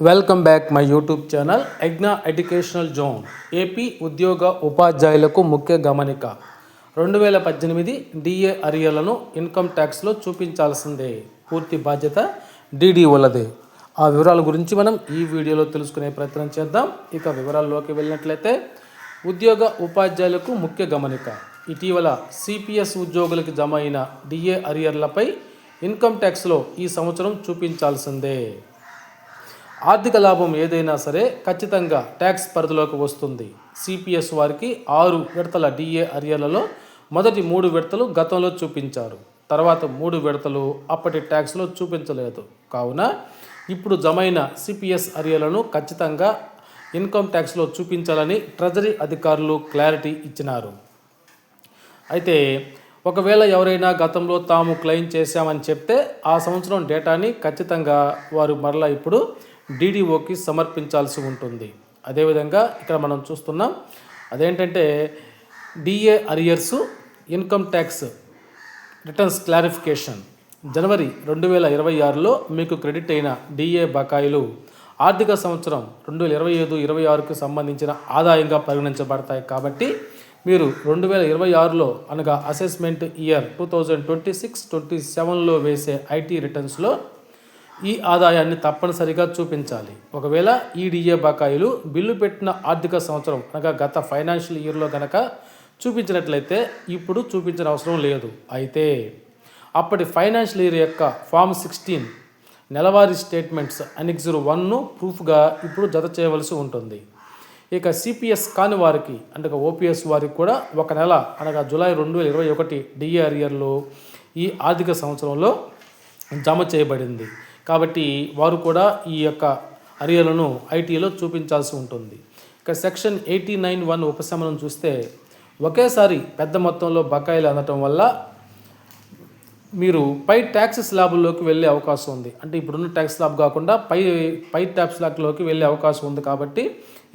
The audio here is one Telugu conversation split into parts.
Welcome back my YouTube channel ఎగ్నా educational zone AP ఉద్యోగ ఉపాధ్యాయులకు ముఖ్య గమనిక రెండు వేల పద్దెనిమిది డిఏ అరియర్లను ఇన్కమ్ ట్యాక్స్లో చూపించాల్సిందే. పూర్తి బాధ్యత డీడీఓలదే ఆ వివరాల గురించి మనం ఈ వీడియోలో తెలుసుకునే ప్రయత్నం చేద్దాం. ఇక వివరాల్లోకి వెళ్ళినట్లయితే ఉద్యోగ ఉపాధ్యాయులకు ముఖ్య గమనిక. ఇటీవల సిపిఎస్ ఉద్యోగులకు జమ అయిన డిఏ అరియర్లపై ఇన్కమ్ ట్యాక్స్లో ఈ సంవత్సరం చూపించాల్సిందే. ఆర్థిక లాభం ఏదైనా సరే ఖచ్చితంగా ట్యాక్స్ పరిధిలోకి వస్తుంది. సిపిఎస్ వారికి ఆరు విడతల డిఏ అరియలలో మొదటి మూడు విడతలు గతంలో చూపించారు. తర్వాత మూడు విడతలు అప్పటి ట్యాక్స్లో చూపించలేదు. కావున ఇప్పుడు జమైన సిపిఎస్ అరియర్లను ఖచ్చితంగా ఇన్కమ్ ట్యాక్స్లో చూపించాలని ట్రెజరీ అధికారులు క్లారిటీ ఇచ్చినారు. అయితే ఒకవేళ ఎవరైనా గతంలో తాము క్లెయిమ్ చేశామని చెప్తే ఆ సంవత్సరం డేటాని ఖచ్చితంగా వారు మరలా ఇప్పుడు డీడీఓకి సమర్పించాల్సి ఉంటుంది. అదేవిధంగా ఇక్కడ మనం చూస్తున్నాం అదేంటంటే DA arrears income tax returns clarification జనవరి రెండు వేల ఇరవై ఆరులో మీకు క్రెడిట్ అయిన డిఏ బకాయిలు ఆర్థిక సంవత్సరం రెండు వేల ఇరవై ఐదు ఇరవై ఆరుకు సంబంధించిన ఆదాయంగా పరిగణించబడతాయి. కాబట్టి మీరు రెండు వేల ఇరవై ఆరులో అనగా assessment year two thousand twenty six twenty సెవెన్లో వేసే ఐటీ రిటర్న్స్లో ఈ ఆదాయాన్ని తప్పనిసరిగా చూపించాలి. ఒకవేళ ఈ డిఏ బకాయిలు బిల్లు పెట్టిన ఆర్థిక సంవత్సరం అనగా గత ఫైనాన్షియల్ ఇయర్లో గనక చూపించినట్లయితే ఇప్పుడు చూపించిన అవసరం లేదు. అయితే అప్పటి ఫైనాన్షియల్ ఇయర్ యొక్క ఫామ్ సిక్స్టీన్ నెలవారీ స్టేట్మెంట్స్ అనిక్జర్ వన్ను ప్రూఫ్గా ఇప్పుడు జత చేయవలసి ఉంటుంది. ఇక సిపిఎస్ కాని వారికి అంటే ఓపీఎస్ వారికి కూడా ఒక నెల అనగా జూలై రెండు వేల ఇరవై ఒకటి డిఆర్ఇయర్లో ఈ ఆర్థిక సంవత్సరంలో జమ చేయబడింది. కాబట్టి వారు కూడా ఈ యొక్క అరియర్లను ఐటీలో చూపించాల్సి ఉంటుంది. ఇక సెక్షన్ ఎయిటీ నైన్ వన్ ఉపశమనం చూస్తే ఒకేసారి పెద్ద మొత్తంలో బకాయిలు అందటం వల్ల మీరు పై ట్యాక్స్ స్లాబ్లోకి వెళ్ళే అవకాశం ఉంది. అంటే ఇప్పుడున్న ట్యాక్స్ స్లాబ్ కాకుండా పై పై ట్యాక్స్ స్లాబ్లోకి వెళ్ళే అవకాశం ఉంది కాబట్టి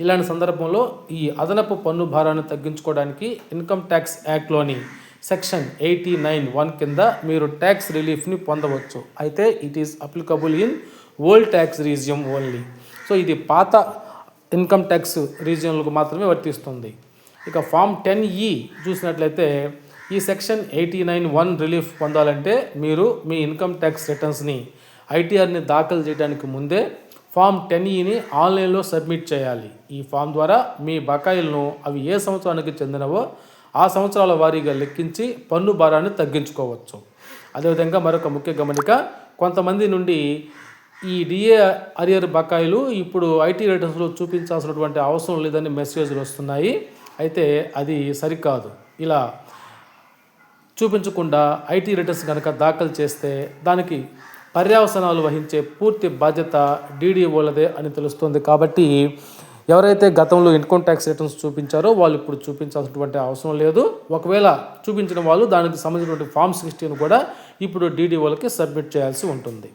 ఇలాంటి సందర్భంలో ఈ అదనపు పన్ను భారాన్ని తగ్గించుకోవడానికి ఇన్కమ్ ట్యాక్స్ యాక్ట్లోని సెక్షన్ ఎయిటీ నైన్ వన్ కింద మీరు ట్యాక్స్ రిలీఫ్ని పొందవచ్చు. అయితే it is applicable in old tax regime only so ఇది పాత ఇన్కమ్ ట్యాక్స్ రీజియన్లకు మాత్రమే వర్తిస్తుంది. ఇక ఫామ్ టెన్ ఈ చూసినట్లయితే ఈ section eighty nine one relief పొందాలంటే మీరు మీ ఇన్కమ్ ట్యాక్స్ రిటర్న్స్ని ఐటీఆర్ని దాఖలు చేయడానికి ముందే ఫామ్ టెన్ ఈని ఆన్లైన్లో సబ్మిట్ చేయాలి. ఈ ఫామ్ ద్వారా మీ బకాయిలను అవి ఏ సంవత్సరానికి చెందినవో ఆ సంవత్సరాల వారీగా లెక్కించి పన్ను భారాన్ని తగ్గించుకోవచ్చు. అదేవిధంగా మరొక ముఖ్య గమనిక కొంతమంది నుండి ఈ డిఏ అరియర్ బకాయిలు ఇప్పుడు ఐటీ రిటర్న్స్లో చూపించాల్సినటువంటి అవసరం లేదని మెసేజ్లు వస్తున్నాయి. అయితే అది సరికాదు. ఇలా చూపించకుండా ఐటీ రిటర్న్స్ కనుక దాఖలు చేస్తే దానికి పర్యవసనాలు వహించే పూర్తి బాధ్యత డీడీఓలదే అని తెలుస్తుంది. కాబట్టి ఎవరైతే గతంలో ఇన్కమ్ ట్యాక్స్ రిటర్న్స్ చూపించారో వాళ్ళు ఇప్పుడు చూపించాల్సినటువంటి అవసరం లేదు. ఒకవేళ చూపించిన వాళ్ళు దానికి సంబంధించినటువంటి ఫామ్ సిక్స్టీన్ కూడా ఇప్పుడు డీడీఓలకి సబ్మిట్ చేయాల్సి ఉంటుంది.